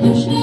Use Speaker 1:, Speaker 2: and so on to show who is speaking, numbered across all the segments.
Speaker 1: You.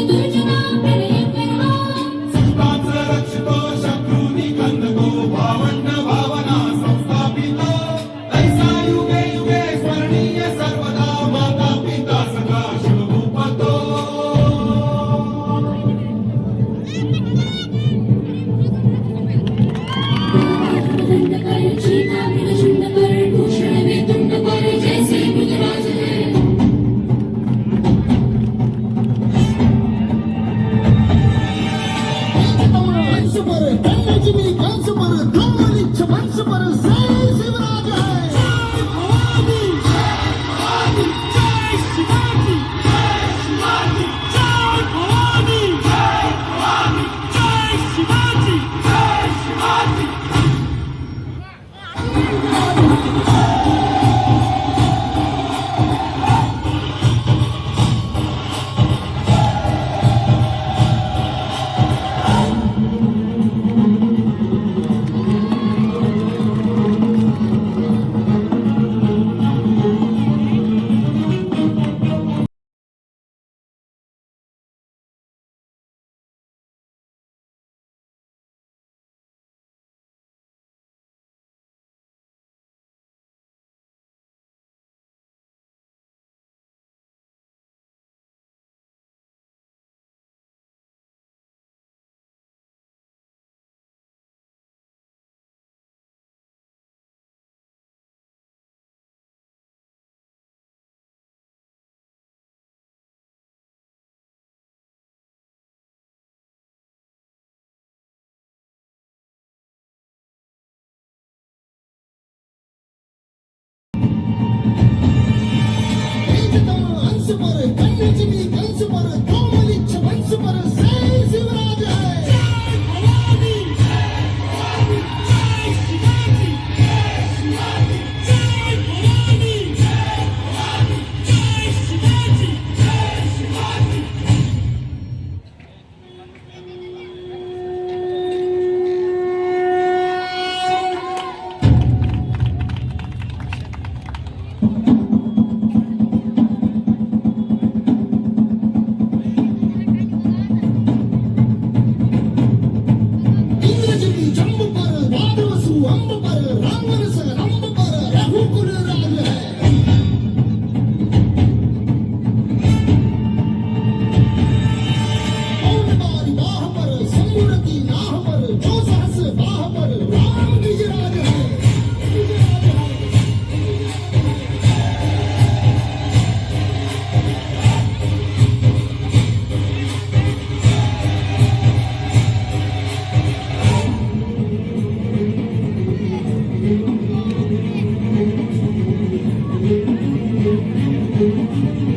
Speaker 1: Thank
Speaker 2: you.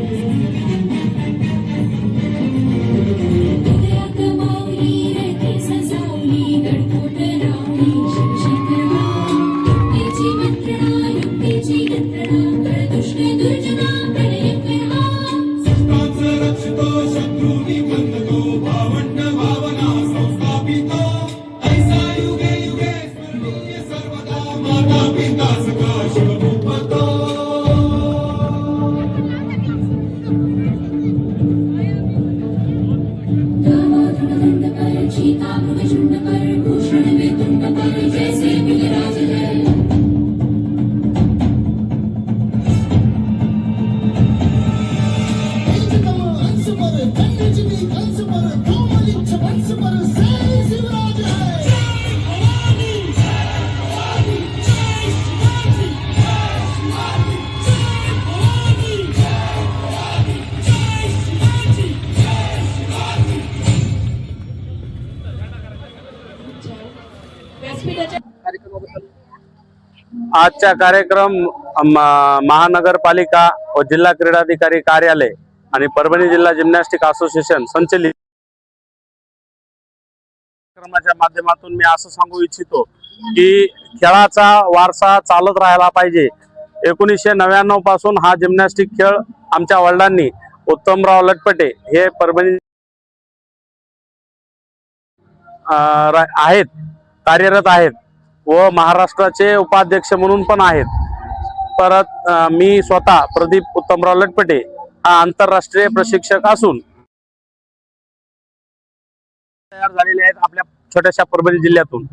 Speaker 3: आजचा कार्यक्रम महानगरपालिका व जिल्हा क्रीडाधिकारी कार्यालय आणि परभणी जिल्हा जिम्नॅस्टिक असोसिएशन संचलित कार्यक्रमाच्या माध्यमातून मी असं सांगू इच्छितो की खेळाचा वारसा चालत राहायला पाहिजे. एकोणीसशे नव्याण्णवपासून हा जिम्नॅस्टिक खेळ आमच्या वडिलांनी उत्तमराव लटपटे हे परभणी आहेत कार्यरत आहेत. व महाराष्ट्राचे उपाध्यक्ष म्हणून पण आहेत. परत मी स्वतः प्रदीप उत्तमराव लटपटे हा आंतरराष्ट्रीय प्रशिक्षक असून तयार झालेले आहेत आपल्या छोट्याशा परभणी जिल्ह्यातून.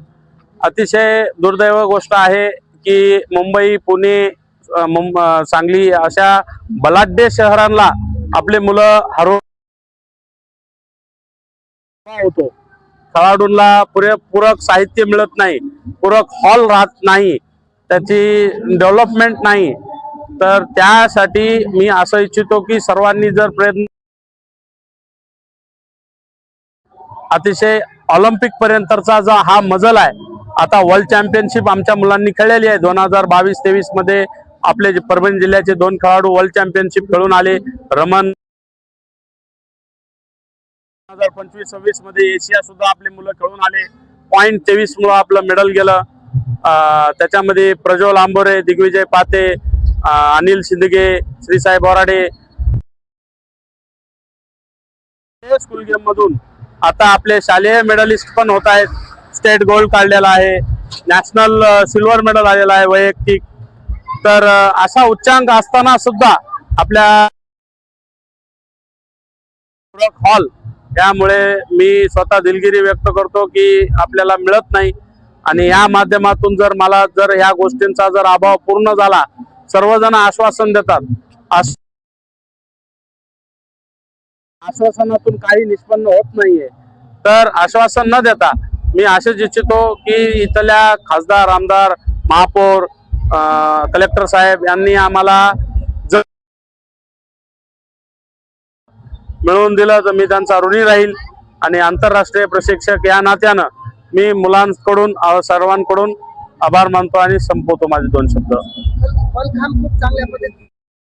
Speaker 3: अतिशय दुर्दैव गोष्ट आहे की मुंबई पुणे सांगली अशा बलाढ्य शहरांना आपले मुलं हरवून होतो. खेळाडूंना पुरे पूरक साहित्य मिळत नाही पूरक हॉल राहत नाही त्याची डेव्हलपमेंट नाही. तर त्यासाठी मी असं इच्छितो की सर्वांनी जर प्रयत्न अतिशय ऑलिम्पिक पर्यंतचा जो हा मजल आहे आता वर्ल्ड चॅम्पियनशिप आमच्या मुलांनी खेळलेली आहे. दोन हजार बावीस तेवीसमध्ये आपले जे परभणी जिल्ह्याचे दोन खेळाडू वर्ल्ड चॅम्पियनशिप खेळून आले रमन दोन हजार पंचवीस सव्वीसमध्ये एशिया सुद्धा आपले मुलं खेळून आले. पॉईंट तेवीस मुळे आपलं मेडल गेलं. त्याच्यामध्ये प्रज्वल आंबोरे दिग्विजय पाते अनिल शिंदगे श्रीसाई बोराडे स्कूल गेम मधून आता आपले शालेय मेडलिस्ट पण होत आहेत. स्टेट गोल्ड काढलेला आहे. नॅशनल सिल्वर मेडल आलेला आहे वैयक्तिक. तर असा उच्चांक असताना सुद्धा आपल्या हॉल त्यामुळे मी स्वतः दिलगिरी व्यक्त करतो की आपल्याला मिळत नाही. आणि या माध्यमातून जर मला जर ह्या गोष्टींचा जर अभाव पूर्ण झाला सर्वजण आश्वासन देतात. आश्वासनातून काही निष्पन्न होत नाहीये. तर आश्वासन न देता मी असेच इच्छितो की इथल्या खासदार आमदार महापौर कलेक्टर साहेब यांनी आम्हाला मिळवून दिलं तर मी त्यांचा ऋणी राहील. आणि आंतरराष्ट्रीय प्रशिक्षक या नात्यानं मी मुलांकडून सर्वांकडून आभार मानतो आणि संपवतो माझे दोन शब्द.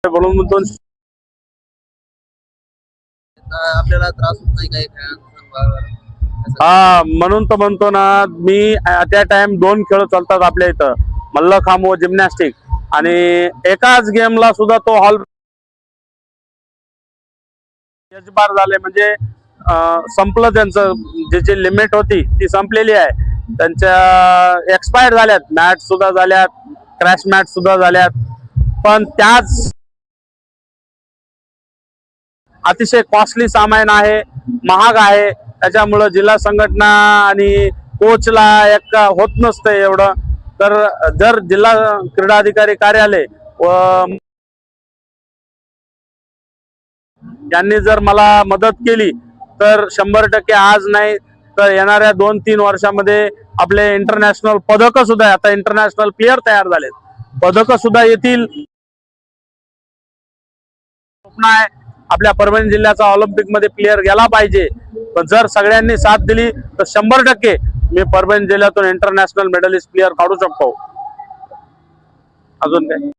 Speaker 3: म्हणून दोन
Speaker 4: आपल्याला त्रास होत नाही काही खेळांचा
Speaker 3: हा म्हणून तर म्हणतो ना मी त्या टाइम दोन खेळ चालतात आपल्या इथं. मल्लखांब व जिम्नॅस्टिक आणि एकाच गेमला सुद्धा तो हॉल यजबार झाले म्हणजे संपलं त्यांचं जे लिमिट होती ती संपलेली आहे. त्यांच्या एक्सपायर झाल्यात. मॅट सुद्धा झाल्यात. क्रॅश मॅट सुद्धा झाल्यात. पण त्याच अतिशय कॉस्टली सामान आहे महाग आहे. त्याच्यामुळं जिल्हा संघटना आणि कोचला एक होत नसतं एवढं. तर जर जिल्हा क्रीडा अधिकारी कार्यालय व यांनी जर मला मदत केली तर शंभर टक्के आज नाही तर येणाऱ्या दोन तीन वर्षामध्ये आपले इंटरनॅशनल पदक सुद्धा आता इंटरनॅशनल प्लेअर तयार झालेत. पदक सुद्धा येतील. स्वप्न आहे आपल्या परभणी जिल्ह्याचा ऑलिम्पिकमध्ये प्लेअर गेला पाहिजे. पण जर सगळ्यांनी साथ दिली तर शंभर टक्के मी परभणी जिल्ह्यातून इंटरनॅशनल मेडलिस्ट प्लेअर काढू शकतो. अजून काय?